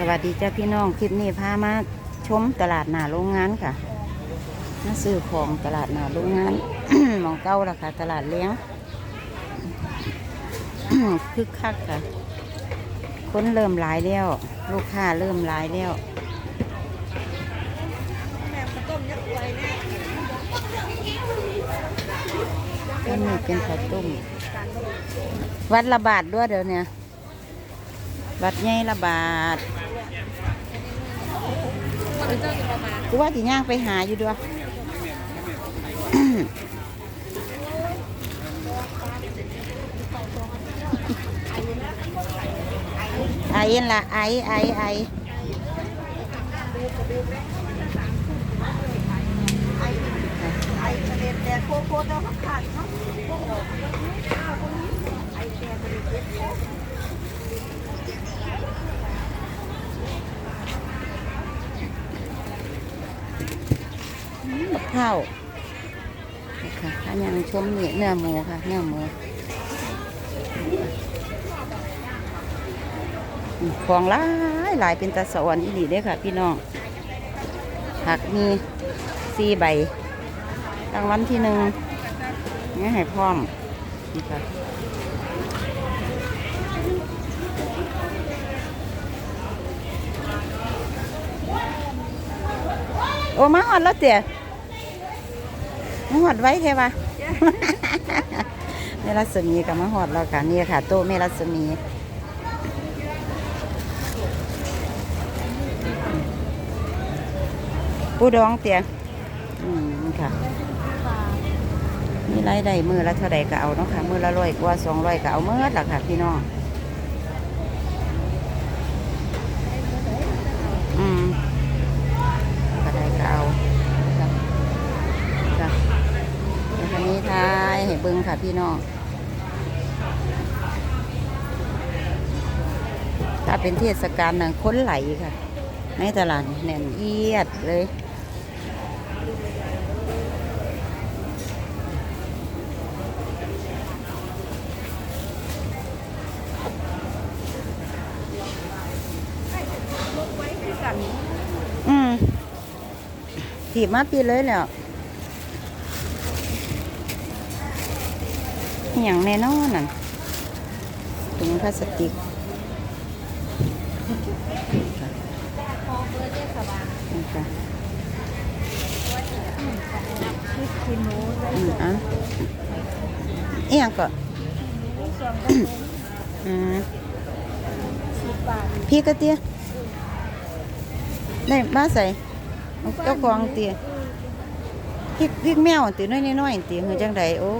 สวัสดีจ้าพี่น้องคลิปนี้พามาชมตลาดหนาโรงงานค่ะมาซื้อของตลาดหนาโรงงานมองเก้าราคาตลาดเลี้ยงคึกคักค่ะ คนเริ่มหลายแล้ว ลูกค้าเริ่มหลายแล้วอันนี้เป็นข้าวต้มวัดละบาทด้วยเดี๋ยวเนี้วัดใหญ่ละบาท กูว่าที่ย่างไปหาอยู่ด้วยไอ้นั่นละไอ้ไอ้ไอ้โคโค่เราขาดเนาะพวกออกไอแต่ประเด็นเล็กโค กับ ข้าวค่ะถ้ายังชมนี่เนื้อหมูค่ะ เนื้อหมูของหลายหลายเป็นตะสวรรค์อีหลีเด้ค่ะ พี่น้องผักมีสี่ใบรางวัลที่หนึ่งนี่ให้พร้อมนี่ค่ะโอ้มาหอดแล้วเตี๋ย มาหอดไว้แค่ปะเมลัสมีกับมาหอดแล้วค่ะนี่ค่ะ โต๊ะเมลัสมีปูดองเตี๋ยอืมค่ะมีรายได้มือละเท่าใดก็เอาเนาะค่ะ มือละร้อยกว่าสองร้อยก็เอาเมื่อละค่ะพี่น้อง อืมก็ได้ก็เอาค่ะค่ะแล้วคันนี้ทายให้เบิ้ง ค่ะพี่น้องถ้าเป็นเทศกาลน่ะค้นไหลค่ะ ในตลาดนี่แน่นเอียดเลยอืมถีบมาปีเลยแล้ว อย่างแน่นอนน่ะถุงพลาสติกนี่ค่ะอืมอะอียงก็อืมสิบบาทพี่ก็เตี้ยได้มาใส่เจ้าของเตี้ยพริกพริกแมวตีน้อยน้อยๆตีหือจังใดโอ้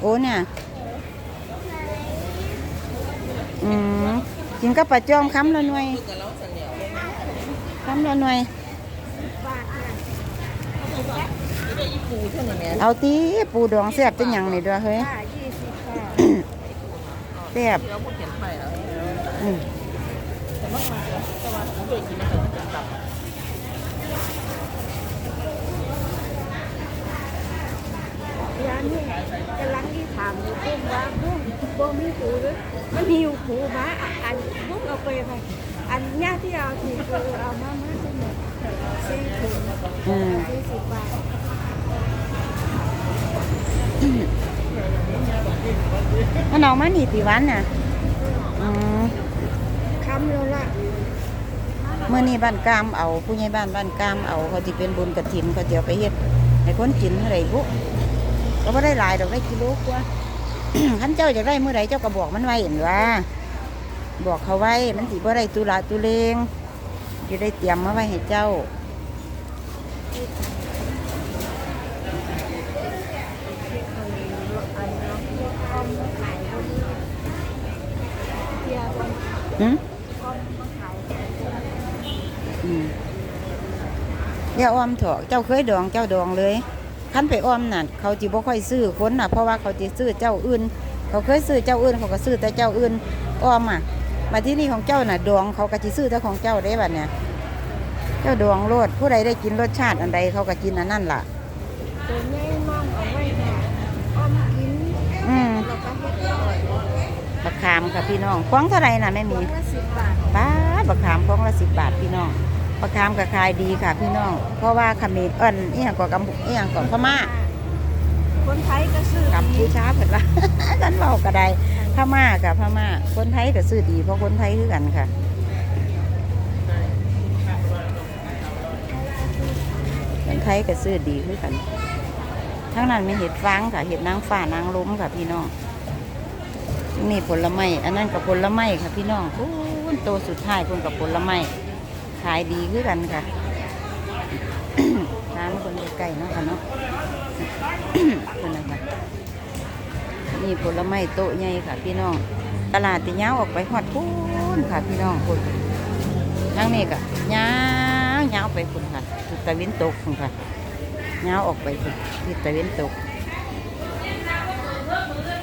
โอ้เนี่ยอืมกินกับปลาจอมคำละหน่วยคำละหน่วยบาทเนี่ยเอาตีปูดองแซ่บจังหยังนี่ด้วยเฮ้ยค่ะยี่สิบค่ะแซ่บอืม ร้านนี้กำลังที่ถามอยู่พุ่มว่าพุ่มบ่มีผูหรือมันมีอยู่ผูมาอันพุ่มเอาไปไปอันเนี้ยที่เอาถูกคือเอามามาทั้งหมดสี่ถุงสี่สิบบาทมันเอามานี่ตีวันน่ะอืมคำแล้วล่ะเมื่อนี้บ้านกามเอา ผู้ใหญ่บ้านบ้านกามเอาเขาจะเป็นบุญกระถินเขาจะเอาไปเฮ็ดให้คนกินอะไรพว กก็ไม่ได้หลายดอกได้กิโลกว่าขันเจ้าอยากได้เมื่อไรเจ้าก็บอกมันไว้เห็นว่า บอกเขาไว้มันสิบ่ได้ตุลาตุเลงจะได้เตรียมมาไว้ให้เจ้าอันน้องออมมาขายเอาดีเที่ยวออมหืมมาขายอืมอย่าอ้อมเถอะเจ้าเคยดองเจ้าดองเลย คันไปอ้อมน่ะเขาจีบ่ค่อยซื้อคนน่ะเพราะว่าเขาจะซื้อเจ้าอื่น เขาเคยซื้อเจ้าอื่นเขาก็ซื้อแต่เจ้าอื่นอ้อมอะมาที่นี่ของเจ้าน่ะดองเขาก็จะซื้อแต่ของเจ้าได้บัดเนี่ยเจ้าดองโลดผู้ใดได้กินรสชาติอันใดเขาก็กินอันนั้นล่ะตัวแม่มองเอาไว้เนี่ยออมกินอืมแล้วก็เฮ็ดต่อยบักขามค่ะพี่น้องพวงเท่าไหร่น่ะแม่หพมีวงละสิบบาทป้าดบักขามพวงละสิบบาทพี่น้อง บักขามก็ขายดีค่ะพี่น้อง เพราะว่าเขมรเอิ้นอีหยังก็กำอีหยังก็พม่า คนไทยก็ซื้อกัมพูชาเพิ่นว่าท่านเว้าก็ได้พม่ากับพม่า คนไทยก็ซื้อดีเพราะคนไทยคือกันค่ะ คนไทยก็ซื้อดีคือกัน ทั้งนั้นมีเห็ดฟางค่ะ เห็ดนางฟ้านางล้มค่ะพี่น้องนี่ผลไม้ อันนั้นกับผลไม้ค่ะพี่น้องพูนโตสุดท้ายคุณกับผลไม้ ขายดีคือกันค่ะร้านคนใกล้ๆเนาะค่ะเนาะคนนะคะนี่ผลไม้โตะใหญ่ค่ะ พี่น้อง ตลาดตีย้าวออกไปหอดพูนค่ะ พี่น้องคุณทั้งนี้ก็ย้าวยาวไปคุณค่ะทิศตะวันตกคุณค่ะย้าวออกไปคุณทิศตะวันตก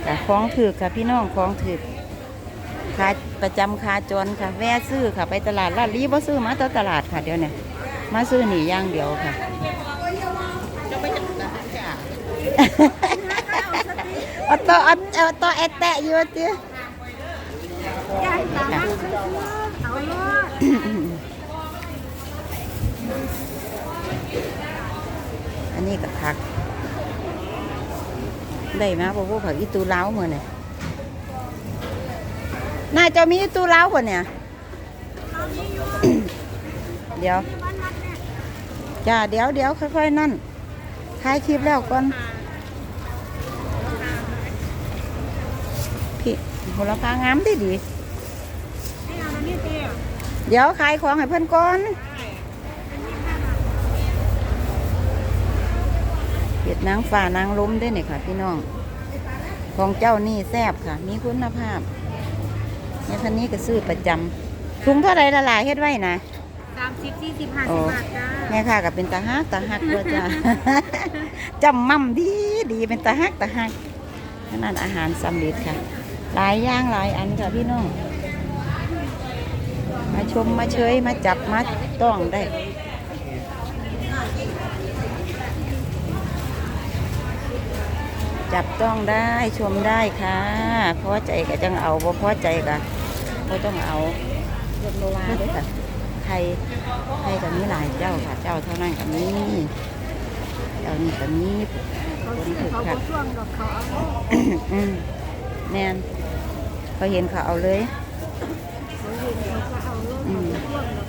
ค่ะคล้องถือค่ะพี่น้องคล้องถือ ขาประจำคาจรค่ะ แวะซื้อค่ะ ไปตลาดลาดลีบ่ซื้อมาแตตลาดค่ะเดี๋ยวนี้มาซื้อหนีอย่างเดียวค่ะเอาต่อเอาเอาต่อแอตแตะอยู่ติยายตามันซื้อเอาเลยอันนี้ก็ผัก ได้มาพวกพวกผักอีตูเล้าวมือเนี่ย น่าจะมีตู้เล้าวป่ะเนี่ย เดี๋ยววันนัดเนี่ยจ้า เดี๋ยวเดี๋ยวค่อยๆนั่นถ่ายคลิปแล้วก่อน พี่โหระพางามดีดีเอาอันนี้เตี้ยเดี๋ยวขายของให้เพื่อนก่อนเห็ดนางฝ่านางล้มด้วยเนี่ยค่ะ พี่น้อง ของเจ้านี่แซ่บค่ะ มีคุณภาพ เนี่ยคันนี้ก็ซื้อประจำถุงเท่าไรละลายเฮ็ดไว้นะสามสิบสี่สิบห้าโอ้สิบบาทจ้าแม่ค่ะก็เป็นตาฮักตาฮักด้วยจ้า จำมั่มดีดีเป็นตาฮักตาฮักขนาดอาหารสำเร็จค่ะ หลายอย่างหลายอันค่ะพี่น้อง มาชมมาเชยมาจับมาต้องได้จับต้องได้ชมได้ค่ะพอใจก็จังเอาบ่พอใจก็ บ่ต้องเอาเรื่องโบราณด้วยค่ะใครใครก็มีหลายเจ้าค่ะ เจ้าเท่านั้นก็มีเจ้านี่ก็มีเขาซื้อเขาก็ช่วงดอกเขาเอาอืมแม่นพอเห็นเขาเอาเลยเขาเห็นเขาก็เอาลงอืมช่วงดอก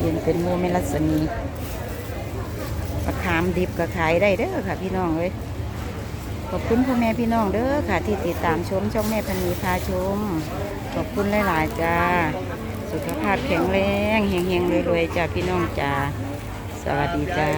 เห็นเป็นโมเมลัสมีมะขามดิบก็ขายได้เด้อค่ะ พี่น้องเลย ขอบคุณพ่อแม่พี่น้องเด้อค่ะที่ติดตามชมช่องแม่พันนีพาชม ขอบคุณหลาย ๆ จ้า สุขภาพแข็งแรงเฮงๆรวย ๆ จ้าพี่น้องจ้า สวัสดีจ้า